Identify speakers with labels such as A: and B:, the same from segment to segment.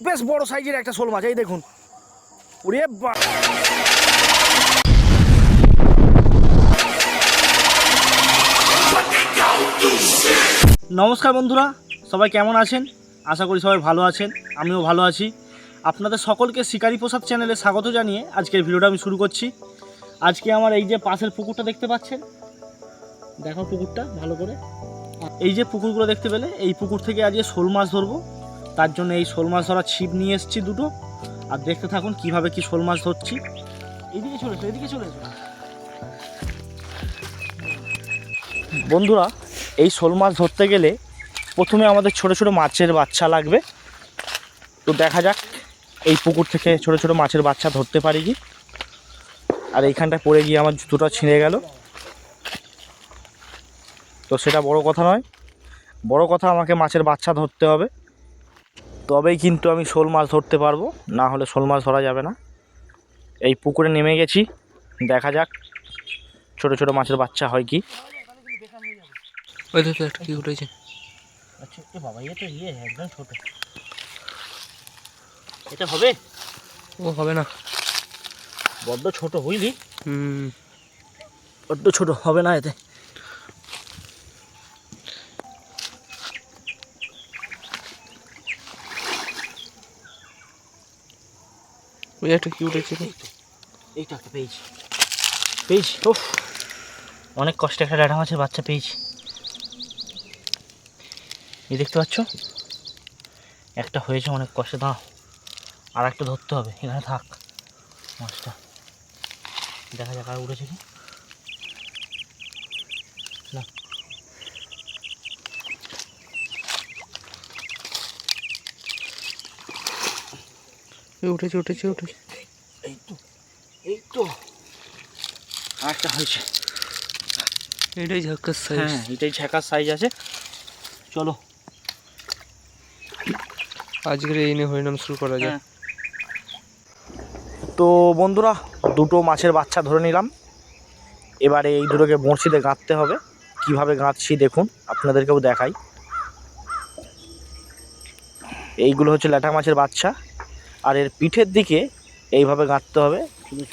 A: বেশ বড় সাইজের একটা শোল মাছ, এই দেখুন। ওরে নমস্কার বন্ধুরা, সবাই কেমন আছেন? আশা করি সবাই ভালো আছেন, আমিও ভালো আছি। আপনাদের সকলকে শিকারি প্রসাদ চ্যানেলে স্বাগত জানিয়ে আজকের ভিডিওটা আমি শুরু করছি। আজকে আমার এই যে পাশের পুকুরটা দেখতে পাচ্ছেন? দেখো পুকুরটা ভালো করে। এই যে পুকুরগুলো দেখতে পেলে, এই পুকুর থেকে আজকে শোল মাছ ধরবো। তার জন্য এই শোল মাছ ধরার ছিপ নিয়ে এসেছি দুটো। আর দেখতে থাকুন কীভাবে কি শোল মাছ ধরছি। এদিকে চলে এসো, এদিকে চলে এসো। বন্ধুরা, এই শোল মাছ ধরতে গেলে প্রথমে আমাদের ছোট ছোট মাছের বাচ্চা লাগবে। তো দেখা যাক, এই পুকুর থেকে ছোট ছোট মাছের বাচ্চা ধরতে পারি কি। আর এইখানটায় পড়ে গিয়ে আমার জুতোটা ছিঁড়ে গেল। তো সেটা বড় কথা নয়। বড় কথা আমাকে মাছের বাচ্চা ধরতে হবে। তবেই কিন্তু আমি শোল মাছ ধরতে পারব। না হলে শোল মাছ ধরা যাবে না। এই পুকুরে নেমে গেছি। দেখা যাক ছোট ছোট মাছের বাচ্চা হয় কি।
B: ওই তো একটা কি উঠেছে।
A: আচ্ছা এ বাবা এটা তো ইয়ে একদম ছোট। এটা হবে?
B: ও হবে না।
A: বড্ড ছোট বুঝলি?
B: হুম।
A: বড্ড ছোট হবে না এতে।
B: ওই একটা
A: এইটা একটা পেয়েছি পেয়েছি উফ। অনেক কষ্টে একটা ডাটা মাছের বাচ্চা পেয়েছি এই দেখতে পাচ্ছ? একটা হয়েছে অনেক কষ্টে দাও আর একটা ধরতে হবে, এখানে থাক। মাছটা। দেখা যাক আর উঠেছে কি? না।
B: উঠেছে উঠেছে উঠেছে।
A: এই তো এই তো। আর হয়েছে।
B: এটাই ঝাক্কার সাইজ
A: হ্যাঁ এটাই ছ্যাঁকার সাইজ আছে। চলো।
B: আজকের এই নিয়ে হরিনাম শুরু করা যায়
A: হ্যাঁ। তো বন্ধুরা দুটো মাছের বাচ্চা ধরে নিলাম। এবারে এই দুটোকে বড়শিতে গাঁথতে হবে। কীভাবে গাঁথছি দেখুন আপনাদেরকেও দেখাই। এইগুলো হচ্ছে ল্যাটা মাছের বাচ্চা। আর এর পিঠের দিকে এইভাবে গাঁথতে হবে।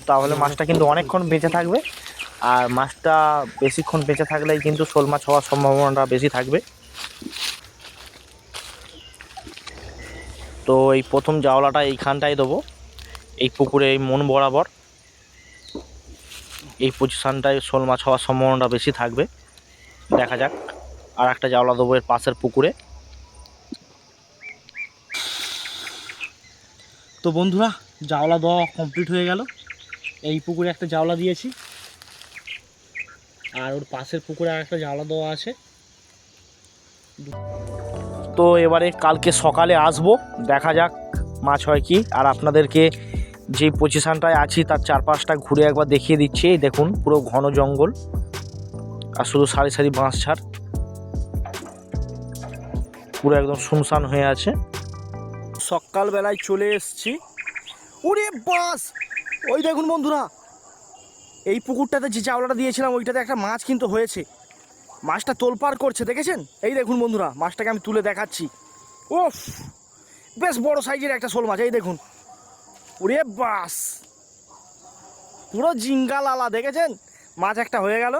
A: তাহলে মাছটা কিন্তু অনেকক্ষণ বেঁচে থাকবে। আর মাছটা বেশিক্ষণ বেঁচে থাকলেই কিন্তু শোল মাছ হওয়ার সম্ভাবনাটা বেশি থাকবে। তো এই প্রথম জাওলাটা এইখানটায় দেবো। এই পুকুরে এই মন বরাবর এই পজিশানটায় শোল মাছ হওয়ার সম্ভাবনাটা বেশি থাকবে। দেখা যাক। আর একটা জাওলা দেবো এর পাশের পুকুরে। তো বন্ধুরা, জাওলা দেওয়া কমপ্লিট হয়ে গেল। এই পুকুরে একটা জাওলা দিয়েছি। আর ওর পাশের পুকুরে আর একটা জাওলা দেওয়া আছে। তো এবারে কালকে সকালে আসব, দেখা যাক মাছ হয় কি। আর আপনাদেরকে যে পজিশানটায় আছি, তার চারপাশটা ঘুরে একবার দেখিয়ে দিচ্ছি। দেখুন, পুরো ঘন জঙ্গল। আর শুধু সারি সারি বাঁশ ছাড় পুরো একদম শুনশান হয়ে আছে। সকালবেলায় চলে এসছি। ওরে বাস! ওই দেখুন বন্ধুরা, এই পুকুরটাতে যে চাওলাটা দিয়েছিলাম, ওইটাতে একটা মাছ কিন্তু হয়েছে। মাছটা তোলপাড় করছে, দেখেছেন? এই দেখুন বন্ধুরা, মাছটাকে আমি তুলে দেখাচ্ছি। ওফ বেশ বড় সাইজের একটা শোল মাছ, এই দেখুন। ওরে বাস! পুরো জিঙ্গা লালা দেখেছেন? মাছ একটা হয়ে গেল।